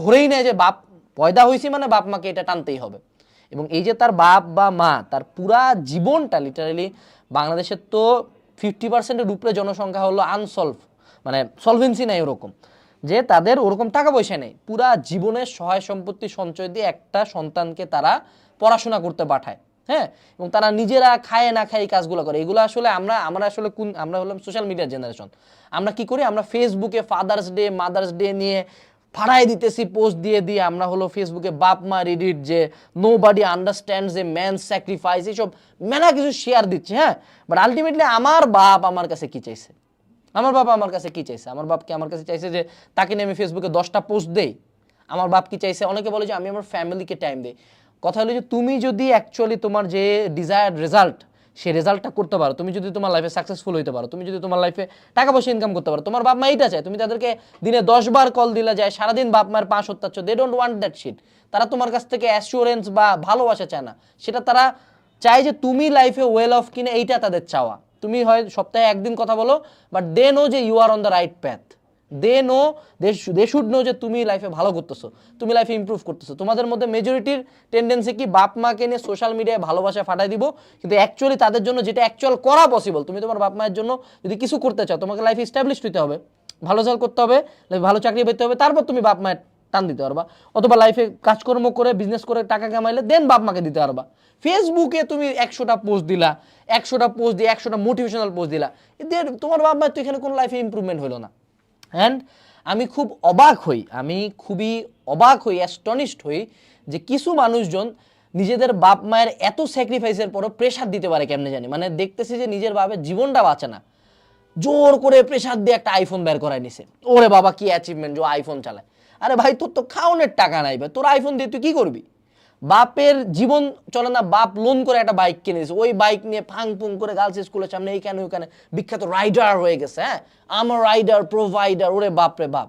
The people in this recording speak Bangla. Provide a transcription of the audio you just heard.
ধরেই নেয় যে বাপ পয়দা হয়েছি মানে বাপ মাকে এটা টানতেই হবে। এবং এই যে তার বাপ বা মা, তার পুরা জীবনটা লিটারালি বাংলাদেশের তো ফিফটি পার্সেন্টের উপরে জনসংখ্যা হলো আনসলভ মানে সলভেন্সি নাই ওরকম। যে তাদের ওরকম টাকা পয়সা নেই, পুরা জীবনের সহায় সম্পত্তি সঞ্চয় দিয়ে একটা সন্তানকে তারা পড়াশোনা করতে পাঠায় হ্যাঁ? এবং তারা নিজেরা খায় না খায় এই কাজগুলো করে। এগুলো আসলে আমরা আমরা আসলে কোন, আমরা হলাম সোশ্যাল মিডিয়ার জেনারেশন আমরা কি করি? আমরা ফেসবুকে ফাদার্স ডে মাদার্স ডে নিয়ে ফাড়াই দিতেছি পোস্ট দিয়ে দিয়ে আমরা হলো ফেসবুকে বাপ মা রিডিট যে নো বাডি আন্ডারস্ট্যান্ড যে ম্যান স্যাক্রিফাইস এইসব মেলা কিছু শেয়ার দিচ্ছে হ্যাঁ? বাট আলটিমেটলি আমার বাপ আমার কাছে কি চাইছে? আমার বাবা আমার কাছে কি চাইছে? আমার বাপকে আমার কাছে চাইছে যে তাকে নিয়ে আমি ফেসবুকে দশটা পোস্ট দেই? আমার বাপ কি চাইছে? অনেকে বলে যে আমি আমার ফ্যামিলিকে টাইম দেই। কথা হলো যে তুমি যদি অ্যাকচুয়ালি তোমার যে ডিজায়ার্ড রেজাল্ট সেই রেজাল্টটা করতে পারো। তুমি যদি তোমার লাইফে সাকসেসফুল হইতে পারো, তুমি যদি তোমার লাইফে টাকা পয়সা ইনকাম করতে পারো, তোমার বাপ মা এইটা চায়, তুমি তাদেরকে দিনে দশ বার কল দিলে যায়, সারাদিন বাপ মায়ের পাঁচ হত্যাচ্ছ they don't want that shit তারা তোমার কাছ থেকে অ্যাসিওরেন্স বা ভালোবাসা চায় না। সেটা তারা চায় যে তুমি লাইফে ওয়েল অফ কিনে, এইটা তাদের চাওয়া। তুমি হয় সপ্তাহে একদিন কথা বলো বাট দে নো যে you are on the right path they know they should know যে তুমি লাইফে ভালো করতেছো, তুমি লাইফে ইমপ্রুভ করতেছো। তোমাদের মধ্যে মেজরিটির টেন্ডেন্সি কি বাপ মাকে নিয়ে সোশ্যাল মিডিয়ায় ভালোবাসা ফাটাই দিব? কিন্তু অ্যাকচুয়ালি তাদের জন্য যেটা অ্যাকচুয়াল করা পসিবল তুমি তোমার বাপ মায়ের জন্য যদি কিছু করতে চাও, তোমাকে লাইফে স্ট্যাবলিশ হতে হবে, ভালো রেজাল্ট করতে হবে ভালো চাকরি পেতে হবে, তারপর তুমি বাপ মায়ের টান দিতে পারবা। অথবা লাইফে কাজকর্ম করে বিজনেস করে টাকা কামাইলে দেন বাপ মাকে দিতে পারবা। ফেসবুকে তুমি একশোটা পোস্ট দিলা, একশোটা পোস্ট দিয়ে একশোটা মোটিভেশনাল পোস্ট দিলা। তোমার বাপ মায়ের তো এখানে কোনো লাইফে ইম্প্রুভমেন্ট হলো না। অ্যান্ড আমি খুব অবাক হই, আমি খুবই অবাক হই অ্যাস্টনিশড হই যে কিছু মানুষজন নিজেদের বাপ মায়ের এত স্যাক্রিফাইসের পরও প্রেশার দিতে পারে কেমনে জানি? মানে দেখতেছি যে নিজের বাপের জীবনটা বাঁচে না। জোর করে প্রেশার দিয়ে একটা আইফোন বের করায় নিছে। ওরে বাবা, কি অ্যাচিভমেন্ট যে আইফোন চালায়। আরে ভাই, তোর তো খাওনের টাকা নাই ভাই। তোর আইফোন দিয়ে তুই কি করবি? বাপের জীবন চলে না, বাপ লোন করে একটা বাইক কিনে দিয়েছে। ওই বাইক নিয়ে ফাং ফুং করে গার্লস স্কুলের সামনে এইখানে ওইখানে বিখ্যাত রাইডার হয়ে গেছে হ্যাঁ? আমার রাইডার প্রোভাইডার ওরে বাপ রে বাপ।